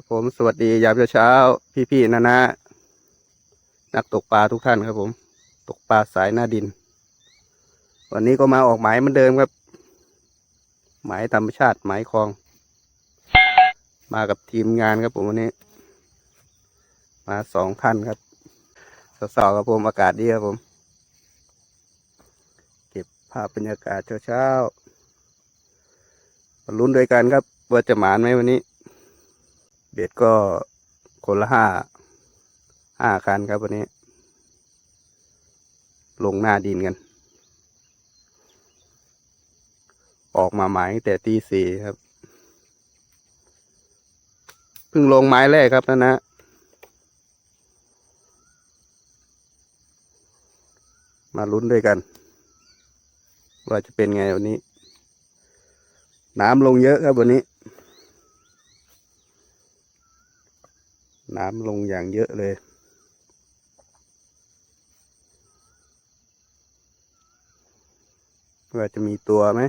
ครับผมสวัสดียามเช้าพี่ๆนะนะนักตกปลาทุกท่านครับผม ตกปลาสายหน้าดิน วันนี้ก็มาออกหมายเหมือนเดิมครับ หมายธรรมชาติหมายคลอง มากับทีมงานครับผมวันนี้ มาสองท่านครับสาวๆครับผมอากาศดีครับผม เก็บภาพบรรยากาศเช้าๆมาลุ้นด้วยกันครับว่าจะหมานไหมวันนี้ เบ็ดก็คนละห้าห้าคันครับวันนี้ ลงหน้าดินกัน ออกมาหมายแต่ตีสี่ครับ เพิ่งลงไม้แรกครับนะนะมาลุ้นด้วยกัน ว่าจะเป็นไงวันนี้ น้ำลงเยอะครับวันนี้ น้ำลงอย่างเยอะเลย ว่าจะมีตัวไหม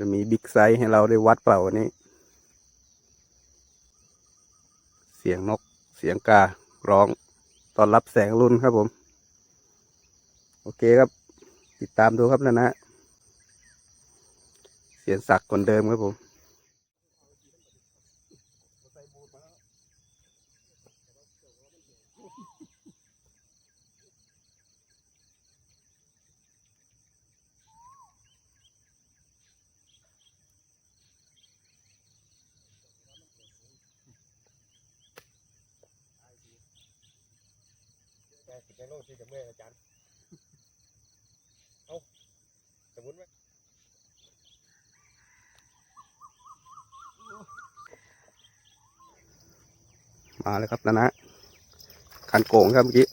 จะมีบิ๊กไซส์ให้เราได้วัดเปล่าวันนี้ เสียงนกเสียงกา ร้องตอนรับแสงรุ่นครับผม โอเคครับ ติดตามดูครับนะนะ เสียงศักคนเดิมครับผม แกติดในโลกที่จะเมื่อยอาจารย์ เอาสมมติว่ามาเลยครับนะนะคันโกงครับเมื่อกี้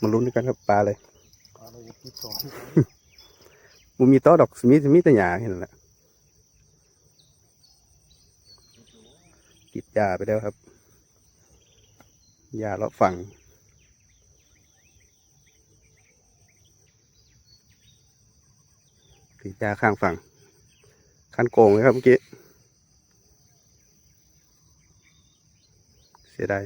มาลุ้นกันครับปลาเลยอะไรที่สองมูมีต๊ะดอกสมิธสมิธแต่หยาเห็นแหละติดยาไปแล้วครับ ยาเลาะฝั่ง ตีจ้าข้างฝั่ง คันโกงเลยครับเมื่อกี้ เสียดาย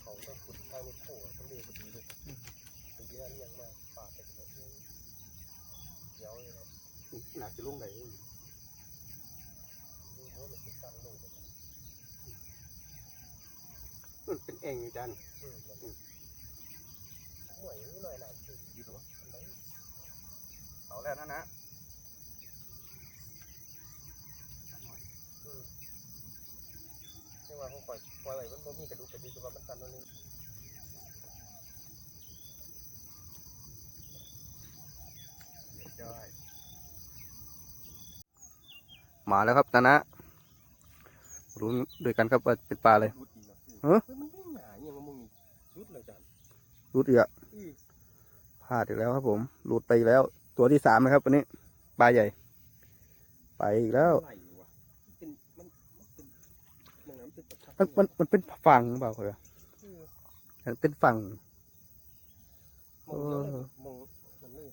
เขาต้องขุดข้าวรถโผล่ต้องเรียนดีด้วยทีนี้เรียงมาปาดเป็นแบบนี้เดี๋ยวเลยครับ หนักจะลุ่งไหน นี่เขาเป็นติดตั้งโลกเลย มันเป็นเองอยู่จันอืมมันหน่วยนิดหน่อยหน่อยคืออยู่ตัวอันไหนเอาแล้วนะนะอืมเรียกว่าเขาปล่อยปล่อยไว้มันบ่มีกระดูกกระดิกแต่ว่ามันสั่นตรงนี้ได้มาแล้วครับนะนะรู้ด้วยกันครับเป็นปลาเลย ฮะเฮ้ยมันไม่หนาอย่างว่ามึงรุดเลยอาจารย์รุดอีกอะอือพลาดอีกแล้วครับผมหลุดไปอีกแล้ว ตัวที่สามนะครับวันนี้ปลาใหญ่ ไปอีกแล้วไหลวะมันเป็นมันมันเป็นมันน้ำเป็นประทับมันมันมันเป็นฝั่งหรือเปล่าครับเออมันเป็นฝั่งมองเดียวเลยมองมันเลย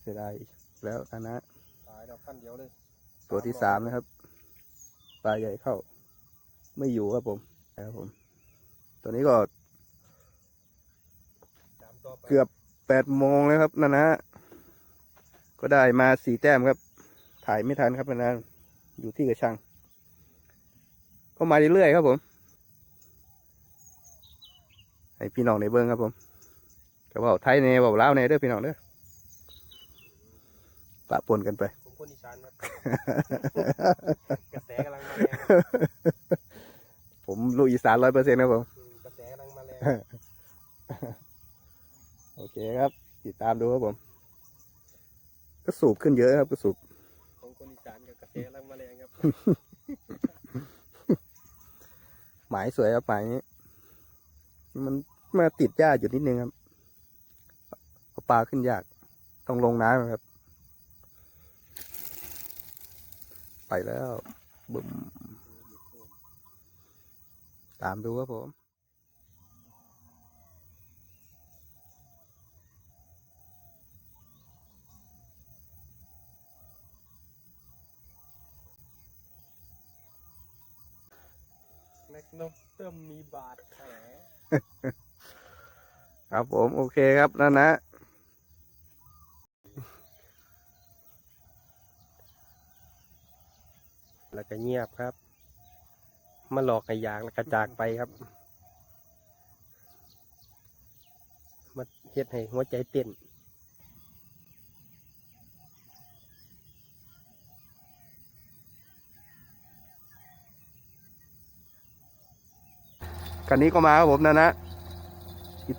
เสียดายอีกแล้วนะนะตายแล้วขั้นเดียวเลย ตัวที่สามนะครับ ปลาใหญ่เข้า ไม่อยู่ครับผม ครับผม ตัวนี้ก็ตามต่อไปเกือบแปดโมงแล้วครับนะนะ ก็ได้มาสี่แต้มครับ ถ่ายไม่ทันครับนะนะอยู่ที่กระชัง ก็มาเรื่อยๆครับผม ให้พี่น้องในเบิ้งครับผมกระเป๋าไทยในกระเป๋าลาวในเด้อพี่น้องเด้อปะปนกันไปผมคนอีสานครับกระแสกำลังมาแรงครับ ผมลูกอีสานร้อยเปอร์เซ็นต์ครับผมอืมกระแสกำลังมาแรงโอเคครับ ติดตามดูครับผม ก็สูบขึ้นเยอะครับก็สูบผมคนอีสานกับกระแสกำลังมาแรงครับ หมายสวยครับหมายนี้ มันมาติดหญ้าอยู่นิดนึงครับเอาปลาขึ้นยาก ต้องลงน้ำครับ ไปแล้วบึม ตามดูครับผมแมกนมเติมมีบาดแผลครับผมโอเคครับนั่นนะ แล้วก็เงียบครับ มาหลอกให้อยากแล้วก็จากไปครับ มาเฮ็ดให้หัวใจเต้นคันนี้ก็มาครับผมนะนะ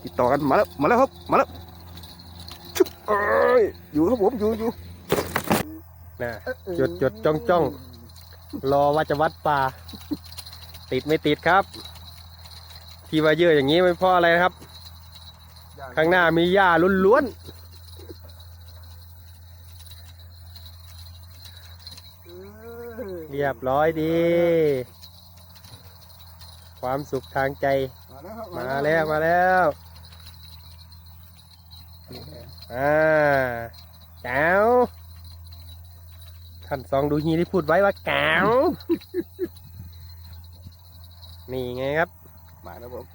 ติดต่อกันมาแล้วมาแล้วครับมาแล้วชุบเอ้ยอยู่ครับผมอยู่อยู่นะจดจดจ้องจ้องรอว่าจะวัดป่า ติดไม่ติดครับ ที่ว่าเยอะอย่างนี้ไม่เพราะอะไรนะครับ ข้างหน้ามีหญ้าล้วนๆเรียบร้อยดี ความสุขทางใจ มาแล้วมาแล้วอ่าแก้วท่านสองดูฮีที่พูดไว้ว่าแก้ว นี่ไงครับ มาแล้วผม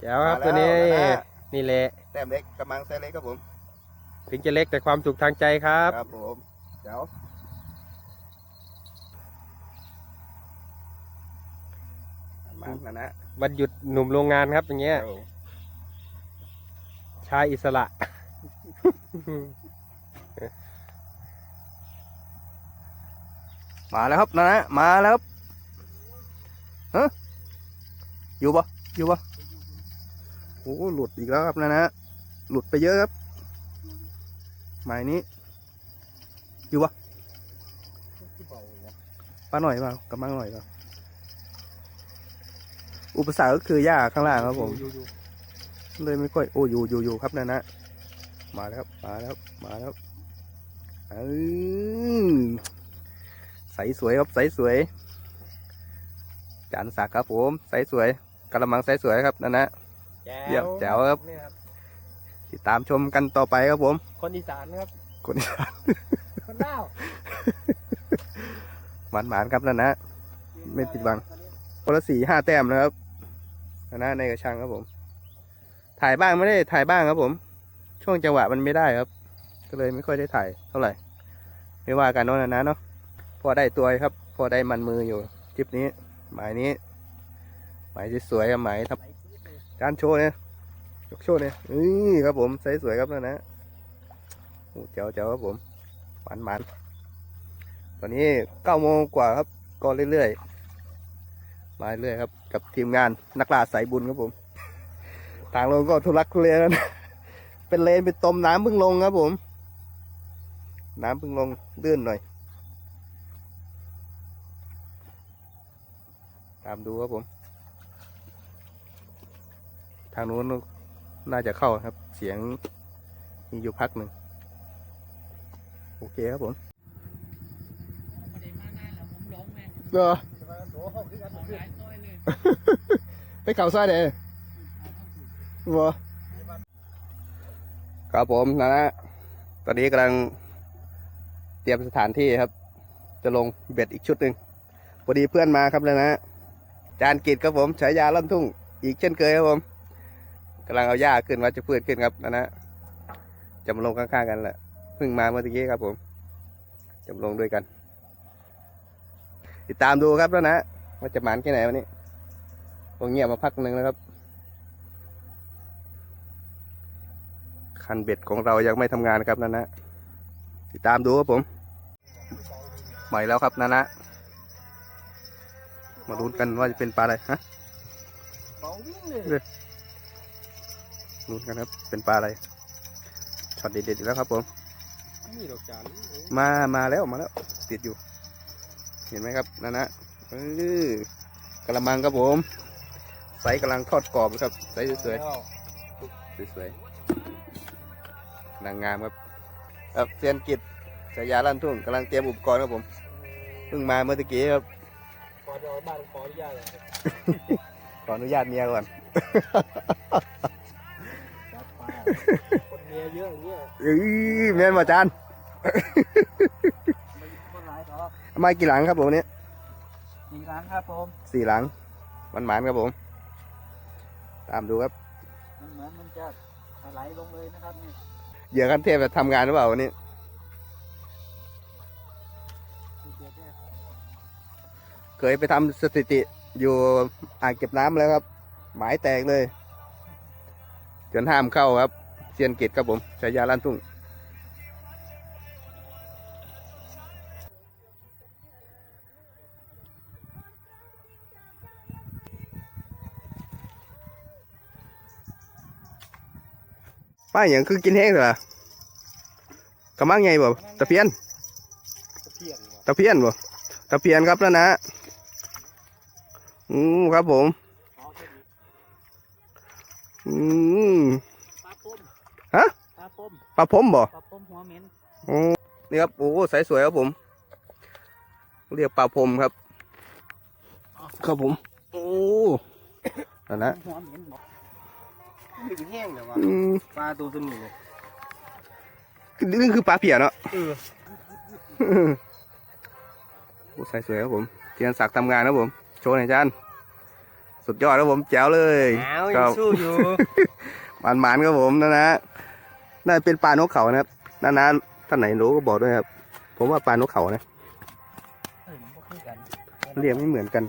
แก้วครับมาแล้วตัวนี้นะฮะนี่แหละแต้มเล็กกำลังไซส์เล็กครับผม ถึงจะเล็กแต่ความสุขทางใจครับครับผมเดี๋ยวมาแล้วนะวันหยุดหนุ่มโรงงานครับอย่างเงี้ยครับผมชายอิสระมาแล้วครับนะนะมาแล้วครับฮะ อยู่ปะอยู่ปะโอ้หลุดอีกแล้วครับนะนะหลุดไปเยอะครับหมายนี้อยู่ปะปลาหน่อยเปล่ากำลังหน่อยเปล่าอุปสรรคก็คือหญ้าข้างล่างครับผมอยู่อยู่เลยไม่ค่อยโอ้อยู่อยู่อยู่ครับนะนะมาแล้วครับมาแล้วครับมาแล้วเออใสสวยครับใสสวยจานสักครับผมใสสวย กระมังใสสวยครับนะนะเยี่ยมแจ๋วครับเนี่ยครับติดตามชมกันต่อไปครับผม คนอีสานครับ คนนี้คนลาวหวานหวานๆครับนะนะไม่ผิดหวังคนละสี่ห้าแต้มนะครับนะนะในกระชังครับผม ถ่ายบ้างไม่ได้ถ่ายบ้างครับผม ช่วงจังหวะมันไม่ได้ครับ ก็เลยไม่ค่อยได้ถ่ายเท่าไหร่ ไม่ว่ากันเนาะนะนะเนาะพอได้ตัวครับ พอได้มันมืออยู่คลิปนี้หมายนี้ห มายสวยๆครับหมายทำการโชว์เนี่ยยกโชว์เนี่ยนี่ครับผมใส่สวยครับนะนะโอ้เจ๋วเจ๋วครับผมหวานหวานตอนนี้เก้าโมงกว่าครับก็เรื่อยๆมาเรื่อยครับ กับทีมงานนักล่าสายบุญครับผมทางลงก็ทุลักทุเลแล้วนะเป็นเลนเป็นตมน้ำเพิ่งลงครับผม น้ำเพิ่งลงลื่นหน่อย ตามดูครับผมางนู้นน่าจะเข้าครับ เสียงมีอยู่พักหนึ่ง โอเคครับผมประเด็นมานานแล้วผมหลงไงเออออกหลายซอยเลยไปเข่าซ้ายเด้วัวครับผมนะนะตอนนี้กำลังเตรียมสถานที่ครับ จะลงเบ็ดอีกชุดหนึ่งพอดีเพื่อนมาครับแล้วนะ จานกิจครับผมฉายาล่ำทุ่ง อีกเช่นเคยครับผม กำลังเอาหญ้าขึ้นวัชพืชขึ้นครับนะนะจะมาลงข้างๆกันแหละเพิ่งมาเมื่อกี้ครับผมจะมาลงด้วยกัน ติดตามดูครับแล้วนะว่าจะหมานแค่ไหนวันนี้วงเงียบมาพักหนึ่งแล้วครับ คันเบ็ดของเรายังไม่ทำงานครับนั่นนะติดตามดูครับผมใหม่แล้วครับนั่นนะมาดูกันว่าจะเป็นปลาอะไรฮะเบาวิ่งเลยดูกันครับ เป็นปลาอะไรช็อตเด็ดๆอีกแล้วครับผมนี่ดอกจานมา มาแล้ว มาแล้ว ติดอยู่ เห็นไหมครับนั่นนะเออกระมังครับผม ไซส์กำลังทอดกรอบเลยครับ ไซส์สวยๆ สวยๆนางงามครับ ครับเซียนกิจสายยาลั่นทุ่งกำลังเตรียมอุปกรณ์ครับผม เพิ่งมาเมื่อตะกี้ครับก่อนจะออกบ้านขออนุญาตเลยขออนุญาตเมียก่อนจัดไป คนเมียเยอะอย่างเงี้ยเอ้ยแม่นมาจานไม่คนร้ายหรอกเอามากี่หลังครับผมวันนี้สี่ร้านครับผมสี่หลังมันหมานครับผม ตามดูครับ มันเหมือนมันจะไหลลงเลยนะครับนี่เหยื่อขั้นเทพจะทำงานหรือเปล่าวันนี้คือเดือดเนี่ยเคยไปทำสถิติอยู่อ่างเก็บน้ำแล้วครับ หมายแตกเลย จนห้ามเข้าครับเซียนกิจครับผมชายาล้านทุ่งป้าอย่างคือกินแห้งเหรอกระมังไงบ่ตะเพียนตะเพียนบ่ตะเพียนครับแล้วนะอืมครับผมอแค่นี้อืม ปลาปุ้ม ฮะ ปลา ปุ้มปลาพรมบ่ปลาปุ้มหัวเหม็นอ๋อนี่ครับโอ้สายสวยครับผม เรียกปลาพรมครับ ครับผม โอ้นั่นนะหัวเหม็นบอกไม่ถึงแห้งเลยวะอืมปลาตัวสนิทเลยนี่คือปลาเพียเนาะเออโอ้สายสวยครับผมเทียนศักดิ์ทำงานครับผม โชว์หน่อยจานสุดยอดครับผมแจ๋วเลยอ้าวคยัรังบสู้อยู่มันมันๆครับผมนะนะ น่าจะเป็นปลานกเขานะครับนานะท่านไหนรู้ก็บอกด้วยครับ ผมว่าปลานกเขานะเออมันก็คือกันเรียกไม่เหมือนกัน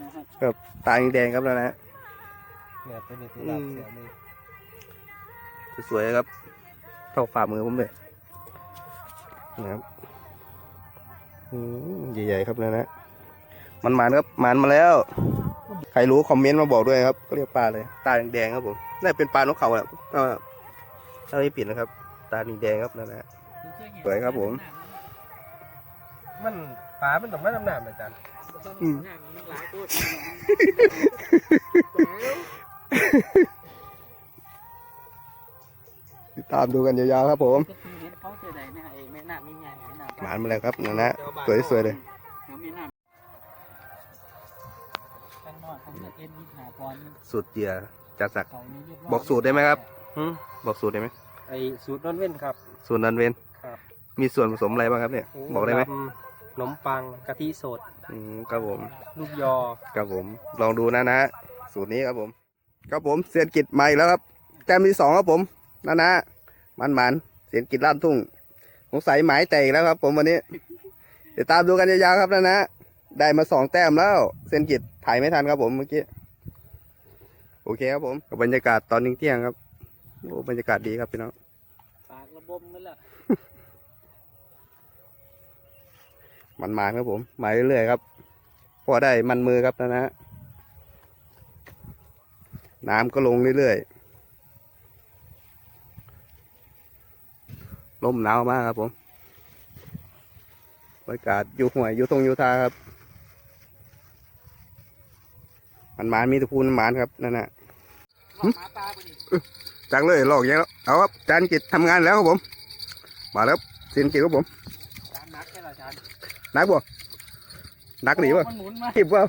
นะฮะตาแดงๆครับนะนะเนี่ยตัวนี้ตัวดำเสียมือสวยๆครับ เท่าฝ่ามือผมเลยนะครับอืมใหญ่ๆครับนะนะมันมันครับมันมาแล้ว ใครรู้คอมเมนต์มาบอกด้วยครับ ก็เรียกปลาเลย ตาแดงๆครับผมน่าเป็นปลานกเขาแหละ ถ้าถ้าไม่ผิดนะครับ ตาแดงๆครับนะนะคือเคยเห็นสวยครับผม มันปลามันต้องมาน้ำหนามเลยจันอืมน้ำมันหลายตัวติดตามดูกันยาวๆครับผมก็คือเห็นเขาเจอใดเนี่ยไอ้แม่น้ำนี่ไงแม่น้ำหมานมาแล้วครับนะนะสวยๆเลยหัวแม่น้ำข้างนอกเขาเรียกเอ็นยี่ห้าปอนด์สูตรเหยื่อจัดสัก เขานี่เรียบร้อยบอกสูตรได้ไหมครับ หืมบอกสูตรได้ไหมไอสูตรนอนเว้นครับ สูตรนันเวนครับ มีส่วนผสมอะไรบ้างครับเนี่ย บอกได้ไหมดำขนมปังกะทิสด อืมครับผม ลูกยอ ครับผมลองดูนะนะ สูตรนี้ครับผม ครับผมเสียนกิจใหม่แล้วครับแต้มที่สองครับผมนะนะมันมันๆเสียนกิจล้านทุ่งสงสัยหมายแตกแล้วครับ ผมวันนี้เดี๋ยวตามดูกันยาวๆครับนะนะได้มาสองแต้มแล้ว เสียนกิจถ่ายไม่ทันครับผมเมื่อกี้โอเคครับผมกับบรรยากาศตอนเที่ยงๆครับ โอ้บรรยากาศดีครับพี่น้องปากระบมนั่นแหละมันมาครับผมมาเรื่อยๆครับพอได้มันมือครับนะนะน้ำก็ลงเรื่อยๆลมหนาวมากครับผมบรรยากาศอยู่ห่วยอยู่ตรงอยู่ทาครับ มันหมานมีแตะพูนหมานครับนั่นนะหมาปลาไปดิ จังเลยหลอกแย่แล้วเอาครับจานกิจทำงานแล้วครับผม มาแล้วเสียนกิจครับผมจานนักแค่ละจานนักบ่นักหนีบ่มันหมุนมาคลิปว่า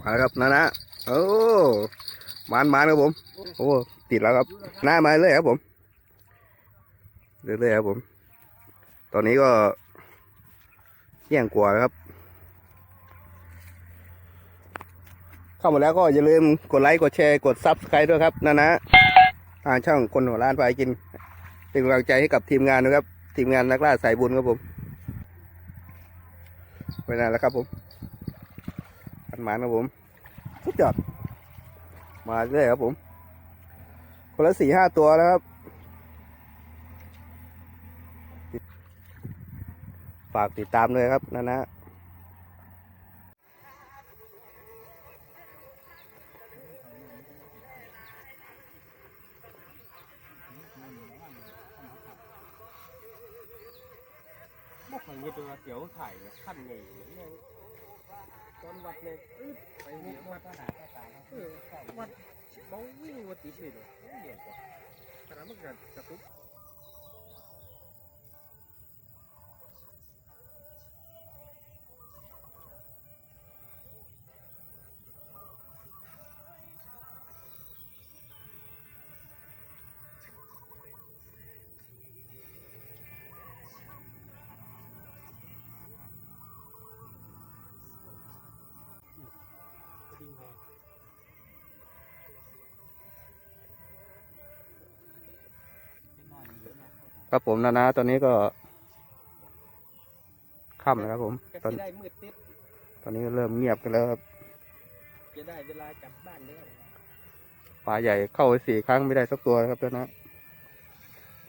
มาแล้วครับนะนะโอ้มานมานครับผม โอ้ติดแล้วครับ หน้ามาเรื่อยครับผมเรื่อยๆครับผม ตอนนี้ก็เที่ยงกว่าแล้วครับ เข้ามาแล้วก็อย่าลืมกดไลค์ กดแชร์ กดซับสไครต์ด้วยครับนะนะ ทางช่องคนหัวร้านไปกิน เป็นกำลังใจให้กับทีมงานนะครับ ทีมงานนักล่าสายบุญครับผมไปนานแล้วครับผมขันหมานครับผมสุดยอดมาเรื่อยครับผม คนละสี่ห้าตัวแล้วครับ ฝากติดตามเลยครับนะนะ บอกของมีตัวเดี๋ยวถ่ายเนี่ยขั้นใหญ่เลยเนี่ยตอนวัดเลยอึ๊บไปเนี่ยวัดก็หาก็ตายแล้วเออวัดเขาวิ่งวัดตีเฉยเลยเหนื่อยกว่าขนาดมันก็กระตุก ครับผมนะนะตอนนี้ก็ค่ำแล้วครับผมก็ตอนจะได้มืดติดตอนนี้เริ่มเงียบกันแล้วครับจะได้เวลากลับบ้านแล้วปลาใหญ่เข้าไปสี่ครั้งไม่ได้สักตัวนะครับตอนนะ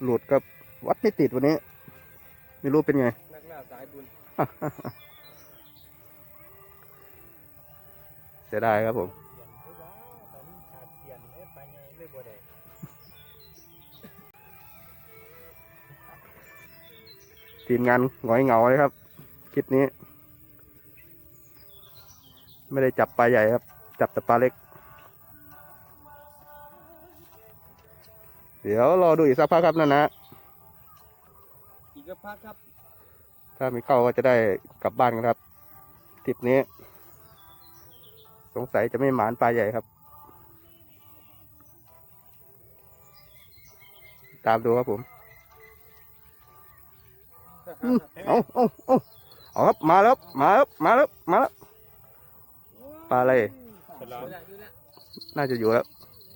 หลุดกับวัดไม่ติดวันนี้ ไม่รู้เป็นไง นักล่าสายบุญ เสียดายครับผม ทีมงานหงอยเหงาเลยครับ คลิปนี้ ไม่ได้จับปลาใหญ่ครับ จับแต่ปลาเล็ก เดี๋ยวรอดูอีกสักพักครับนะนะอีกสักพักครับ ถ้ามีเข้าก็จะได้กลับบ้านกันครับทริปนี้ สงสัยจะไม่หมานปลาใหญ่ครับ ตามดูครับผมอืม เอาเอาเอาเอาครับมาแล้วมาแล้วมาแล้วมาแล้วปลาอะไร น่าจะอยู่แล้ว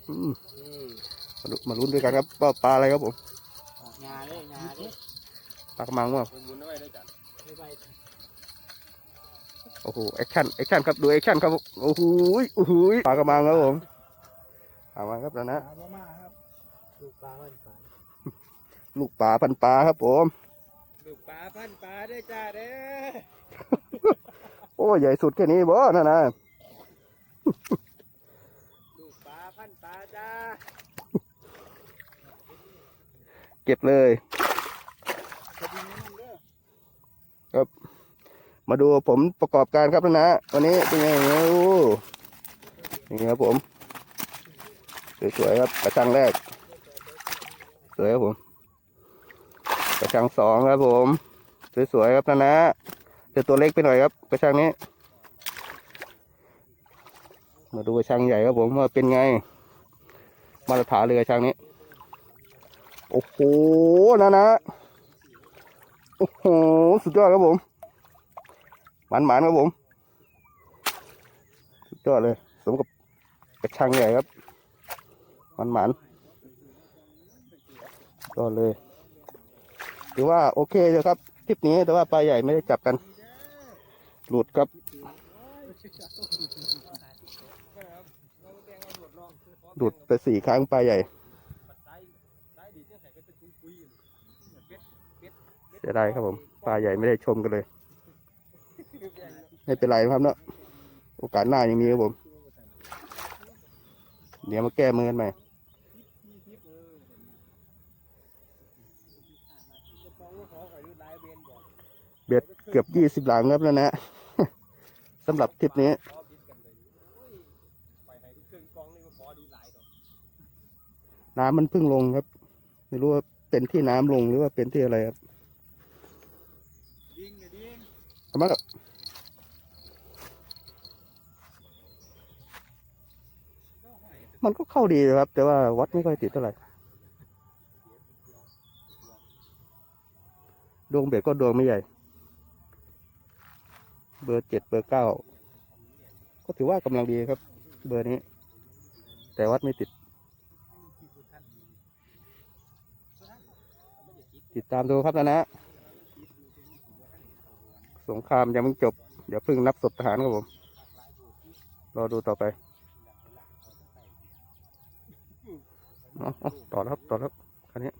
อืมมาดูมาลุ้นด้วยกันครับว่าปลาอะไรครับผมปลากระมังว่าผมบุญเอาไว้ได้จ้ะโอ้โหแอคชั่นแอคชั่นครับดูแอคชั่นครับโอ้โหโอ้โหปลากระมังครับผมเอามาครับนะนะปลามาครับนปลาลูกปลาพันปลาครับผม พันปลาได้จ้าเด้อโอ้ใหญ่สุดแค่นี้บ่นะนะลูกปลาพันปลาจ้า เก็บเลยครับ มาดูผมประกอบการครับนะนะวันนี้เป็นไงโอ้นี่ครับผมสวยๆครับกระชังแรก สวยครับผมกระชังสองครับผม สวยๆครับนะนะจะตัวเล็กไปหน่อยครับกระชังนี้ มาดูกระชังใหญ่ครับผมว่าเป็นไง มาตรฐานเลยกระชังนี้ โอ้โหนะนะโอ้โหสุดยอดครับผมหมันหมันครับผมสุดยอดเลยสมกับกระชังใหญ่ครับหมันหมันๆยอเลยถือว่าโอเคเลยครับ ทริปนี้แต่ว่าปลาใหญ่ไม่ได้จับกัน หลุดครับ หลุดไปสี่ครั้งปลาใหญ่เสียดายครับผม ปลาใหญ่ไม่ได้ชมกันเลย ไม่เป็นไรครับเนาะ โอกาสหน้ายังมีครับผม เดี๋ยวมาแก้มือกันใหม่ เกือบยี่สิบหลังครับแล้วนะสำหรับทริปนี้น้ำมันเพิ่งลงครับ ไม่รู้ว่าเป็นที่น้ำลงหรือว่าเป็นที่อะไรครับยิงเนี่ยยิงเอามาครับมันก็เข้าดีครับ แต่ว่าวัดไม่ค่อยติดเท่าไหร่ดวงเบ็ดก็ดวงไม่ใหญ่ เบอร์เจ็ดเบอร์เก้าก็ถือว่ากำลังดีครับ เบอร์นี้ แต่วัดไม่ติด ติดตามดูครับนะนะ สงครามยังไม่จบ เดี๋ยวพึ่งนับศพทหารครับผม รอดูต่อไปต่อแล้วครับต่อแล้วคันนี้